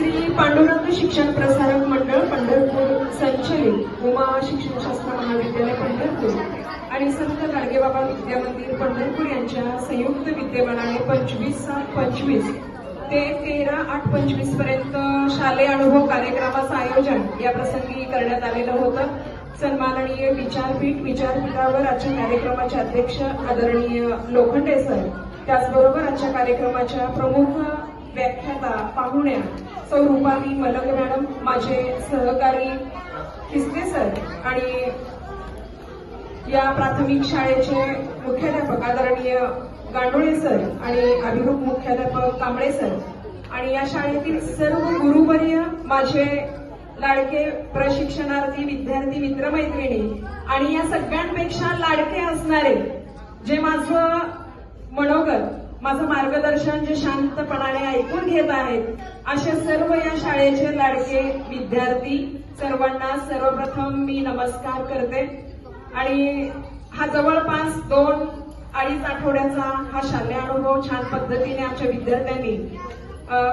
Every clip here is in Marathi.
श्री पांडुरंग शिक्षण प्रसारक मंडळ पंढरपूर संचलित उमा शिक्षणशास्त्र महाविद्यालय पंढरपूर आणि संत गाडगेबाबा विद्या मंदिर पंढरपूर यांच्या संयुक्त विद्यमानाने पंचवीस सात पंचवीस ते तेरा आठ पंचवीसपर्यंत शालेय अनुभव कार्यक्रमाचं आयोजन या प्रसंगी करण्यात आलेलं होतं. सन्माननीय विचारपीठ विचारपीठावर आजच्या कार्यक्रमाचे अध्यक्ष आदरणीय लोखंडे सर त्याचबरोबर आजच्या कार्यक्रमाच्या प्रमुख व्याख्याता पाहुण्या सौ रुपाली मलक मॅडम माझे सहकारी खिस्ते सर आणि या प्राथमिक शाळेचे मुख्याध्यापक आदरणीय गांडोळे सर आणि अभिरूप मुख्याध्यापक कांबळे सर. आणि या शाळेतील सर्व गुरुवर्य माझे लाडके प्रशिक्षणार्थी विद्यार्थी मित्रमैत्रिणी आणि या सगळ्यांपेक्षा लाडके असणारे जे माझं मनोगत माझं मार्गदर्शन जे शांतपणाने ऐकून घेत आहेत अशा सर्व या शाळेचे लाडके विद्यार्थी सर्वांना सर्वप्रथम मी नमस्कार करते. आणि हा जवळपास दोन अडीच आठवड्याचा हा शालेय अनुभव छान पद्धतीने आमच्या विद्यार्थ्यांनी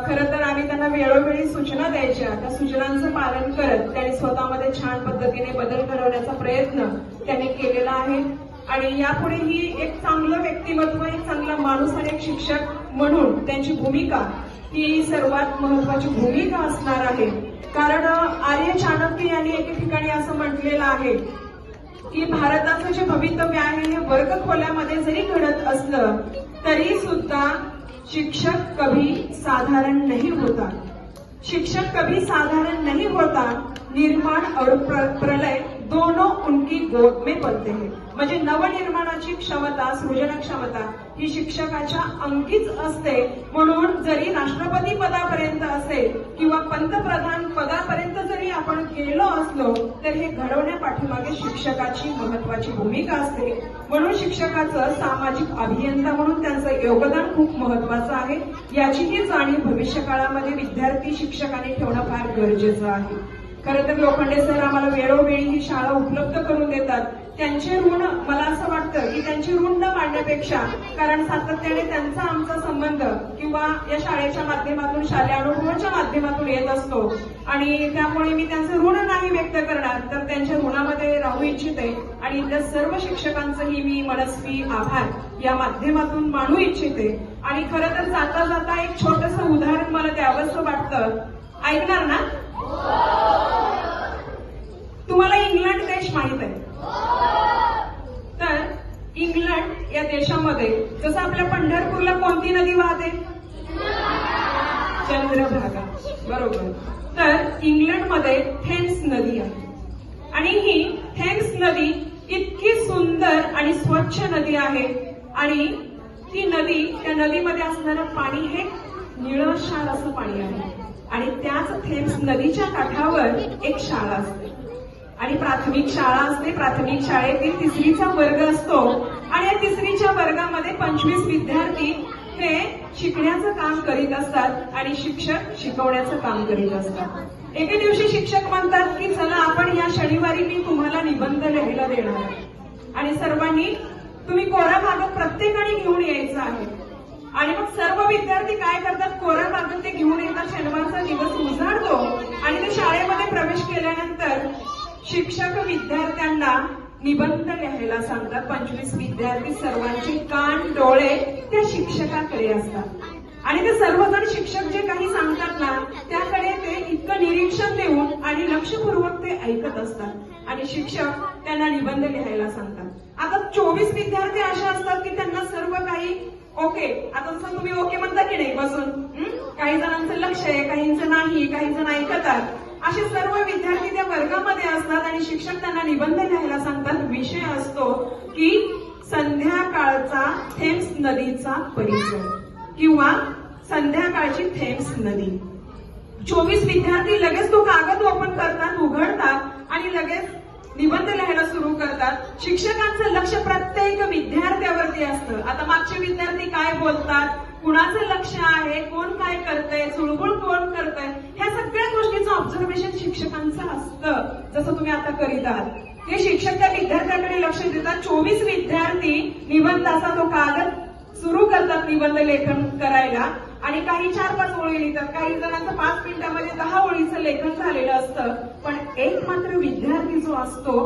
खरं तर आम्ही त्यांना वेळोवेळी सूचना द्यायच्या. त्या सूचनांचं पालन करत त्यांनी स्वतःमध्ये छान पद्धतीने बदल घडवण्याचा प्रयत्न त्यांनी केलेला आहे. आणि यापुढेही एक चांगलं व्यक्तिमत्व एक चांगला माणूस आणि एक शिक्षक म्हणून त्यांची भूमिका ही सर्वात महत्वाची भूमिका असणार आहे. कारण आर्य चाणक्य यांनी एके ठिकाणी असं म्हटलेलं आहे की भारताचं जे भवितव्य आहे हे वर्गखोल्यामध्ये जरी घडत असलं तरी सुद्धा शिक्षक कभी साधारण नाही होता. शिक्षक कभी साधारण नाही होता निर्माण और प्र- प्रलय दोनों उनकी गोद में पलते हैं. म्हणजे नवनिर्माणाची क्षमता सृजन क्षमता ही शिक्षकाच्या अंकीच असते. म्हणून जरी राष्ट्रपती पदापर्यंत असेल किंवा पंतप्रधान पदापर्यंत जरी आपण गेलो असलो तर हे घडवण्यापाठीमागे शिक्षकाची महत्वाची भूमिका असते. म्हणून शिक्षकाचं सामाजिक अभियंता म्हणून त्यांचं योगदान खूप महत्वाचं आहे. याचीही जाणीव भविष्य काळामध्ये विद्यार्थी शिक्षकांनी ठेवणं फार गरजेचं आहे. खरं तर लोखंडे सर आम्हाला वेळोवेळी ही शाळा उपलब्ध करून देतात. त्यांचे ऋण मला असं वाटतं की त्यांची ऋण न मांडण्यापेक्षा कारण सातत्याने त्यांचा आमचा संबंध किंवा या शाळेच्या माध्यमातून शालेय अनुभवाच्या माध्यमातून येत असतो. आणि त्यामुळे मी त्यांचं ऋण नाही व्यक्त करणार तर त्यांच्या ऋणामध्ये राहू इच्छिते. आणि इथल्या सर्व शिक्षकांचंही मी मनस्वी आभार. या माध्यमातून मानू इच्छिते. आणि खरं तर जाता जाता एक छोटस उदाहरण मला द्यावंसं वाटतं. ऐकणार ना? तुम्हाला इंग्लंड देश माहीत आहे. तर इंग्लंड या देशामध्ये जसं आपल्या पंढरपूरला कोणती नदी वाहते? चंद्रभागा. बरोबर. तर इंग्लंडमध्ये थेम्स नदी आहे. आणि ही थेम्स नदी इतकी सुंदर आणि स्वच्छ नदी आहे. आणि ती नदी त्या नदीमध्ये असणारं पाणी हे निळशार असं पाणी आहे. आणि त्याच थेम्स नदीच्या काठावर एक शाळा असते. आणि प्राथमिक शाळा असते प्राथमिक शाळेतील तिसरीचा वर्ग असतो. आणि या तिसरीच्या वर्गामध्ये पंचवीस विद्यार्थी हे शिकण्याचं काम करीत असतात आणि शिक्षक शिकवण्याचं काम करीत असतात. एके दिवशी शिक्षक म्हणतात की चला आपण या शनिवारी मी तुम्हाला निबंध लिहायला देणार आहे. आणि सर्वांनी तुम्ही कोरा कागद प्रत्येकाने घेऊन यायचं आहे. आणि मग सर्व विद्यार्थी काय करतात? कोरा कागद ते घेऊन येतात. शनिवारचा दिवस उजाडतो आणि ते शाळेमध्ये प्रवेश केल्यानंतर शिक्षक विद्यार्थ्यांना निबंध लिहायला सांगतात. पंचवीस विद्यार्थी सर्वांचे कान डोळे त्या शिक्षकाकडे असतात. आणि ते सर्वजण शिक्षक जे काही सांगतात ना त्याकडे ते इतकं निरीक्षण देऊन आणि लक्षपूर्वक ते ऐकत असतात. आणि शिक्षक त्यांना निबंध लिहायला सांगतात. आता चोवीस विद्यार्थी असे असतात की त्यांना सर्व काही ओके. आता जसं तुम्ही ओके म्हणता की नाही बसून काही जणांचं लक्ष आहे काहींचं नाही काही जण ऐकतात. असे सर्व विद्यार्थी वर्गामध्ये असतात आणि शिक्षक त्यांना निबंध लिहायला सांगतात विषय असतो की संध्याकाळचा थेम्स नदीचा परिचय किंवा संध्याकाळची थेम्स नदी. चोवीस विद्यार्थी लगेच तो कागद ओपन करतात उघडतात आणि लगेच निबंध लिहायला सुरू करतात. शिक्षकांचं लक्ष प्रत्येक विद्यार्थ्यावरती असतं. आता मागचे विद्यार्थी काय बोलतात? कुणाचं लक्ष आहे? कोण काय करतंय? चुळबुळ कोण करतंय? ऑब्झर्वेशन असतं जसं तुम्ही आता करीत आहात. ते शिक्षक त्या विद्यार्थ्याकडे लक्ष देतात. चोवीस विद्यार्थी निबंधाचा तो कागद सुरू करतात निबंध लेखन करायला. आणि काही चार पाच ओळी लिहितात. काही जणांचं पाच मिनिटामध्ये दहा ओळीचं लेखन झालेलं असतं. पण एक मात्र विद्यार्थी जो असतो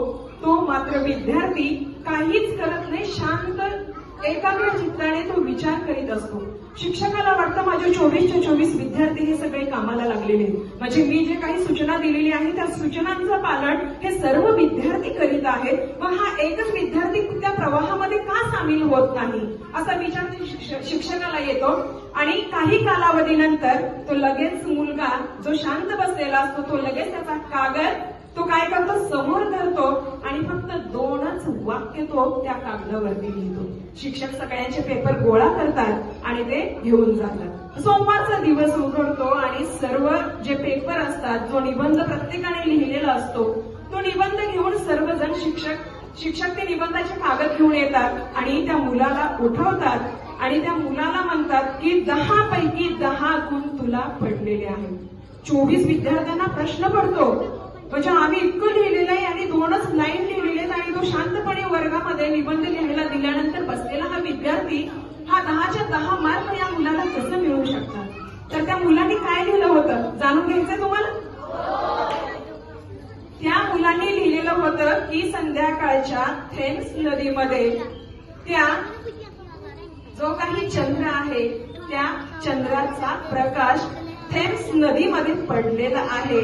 तो मात्र विद्यार्थी काहीच करत नाही. शांत एकाग्र चित्ताने तो विचार करीत असतो. शिक्षकाला वाटतं माझे चोवीसच्या चोवीस विद्यार्थी सगळे कामाला लागलेले म्हणजे मी जे काही सूचना दिलेली आहे त्या सूचनांचं पालन हे सर्व विद्यार्थी करीत आहेत. मग हा एकच विद्यार्थी त्या प्रवाहामध्ये का सामील होत नाही? असा विचार त्या शिक्षकाला येतो. आणि काही कालावधीनंतर तो लगेच मुलगा जो शांत बसलेला असतो तो लगेच त्याचा कागद तो काय करतो? समोर धरतो आणि फक्त दोनच वाक्य तो त्या कागदावरती लिहितो. शिक्षक सगळ्यांचे पेपर गोळा करतात आणि ते घेऊन जातात. सोमवारचा दिवस उघडतो आणि सर्व जे पेपर असतात जो निबंध प्रत्येकाने लिहिलेला असतो तो निबंध घेऊन सर्वजण शिक्षक शिक्षक ते निबंधाचे कागद घेऊन येतात आणि त्या मुलाला उठवतात आणि त्या मुलाला म्हणतात की दहा पैकी दहा गुण तुला पडलेले आहेत. चोवीस विद्यार्थ्यांना प्रश्न पडतो म्हणजे आम्ही इतकं लिहिलेलं आहे आणि दोनच लाईन लिहिलेले आणि तो शांतपणे वर्गामध्ये निबंध लिहायला दिल्यानंतर बसलेला हा विद्यार्थी हा दहाच्या दहा मार्क या मुलाला कसं मिळू शकतात? तर त्या मुलांनी काय लिहिलं होतं? जाणून घ्यायचंय तुम्हाला? त्या मुलांनी लिहिलेलं होतं की संध्याकाळच्या थेम्स नदीमध्ये त्या जो काही चंद्र आहे त्या चंद्राचा प्रकाश थेम्स नदीमध्ये पडलेला आहे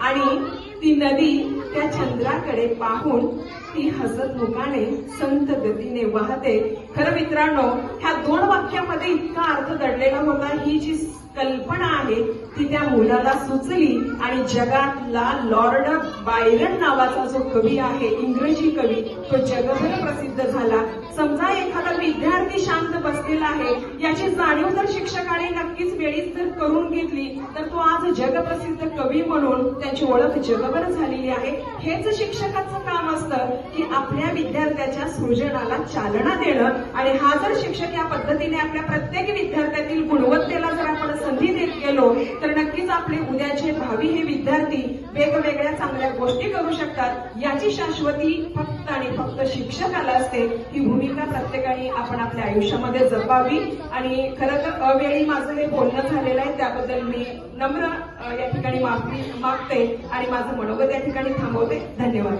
आणि ती नदी त्या चंद्राकडे पाहून ती हसत मुखाने संत गतीने वाहते. खरं मित्रांनो ह्या दोन वाक्यामध्ये इतका अर्थ दडलेला होता ही जी कल्पना आहे ती त्या मुलाला सुचली आणि जगातला लॉर्ड बायरन नावाचा जो कवी आहे इंग्रजी कवी तो जगभर प्रसिद्ध झाला. समजा एखादा विद्यार्थी शांत बसलेला आहे. याची जाणीव जर शिक्षकाने नक्कीच वेळीच जर करून घेतली. तर तो आज जगप्रसिद्ध कवी म्हणून त्याची ओळख जगभर झालेली आहे. हेच शिक्षकाचं काम असतं की आपल्या विद्यार्थ्याच्या सृजनाला चालना देणं. आणि हा जर शिक्षक या पद्धतीने आपल्या प्रत्येक विद्यार्थ्यातील गुणवत्तेला जर आपण संधी देत गेलो तर नक्कीच आपले उद्याचे भावी हे विद्यार्थी वेगवेगळ्या चांगल्या गोष्टी करू शकतात. याची शाश्वती फक्त आणि फक्त शिक्षकाला असते. ही भूमिका प्रत्येकाने आपण आपल्या आयुष्यामध्ये जपावी आणि खरं तर अवेळी माझं हे बोलणं झालेलं आहे त्याबद्दल मी नम्र या ठिकाणी माफी मागते आणि माझं मनोगत या ठिकाणी थांबवते. धन्यवाद.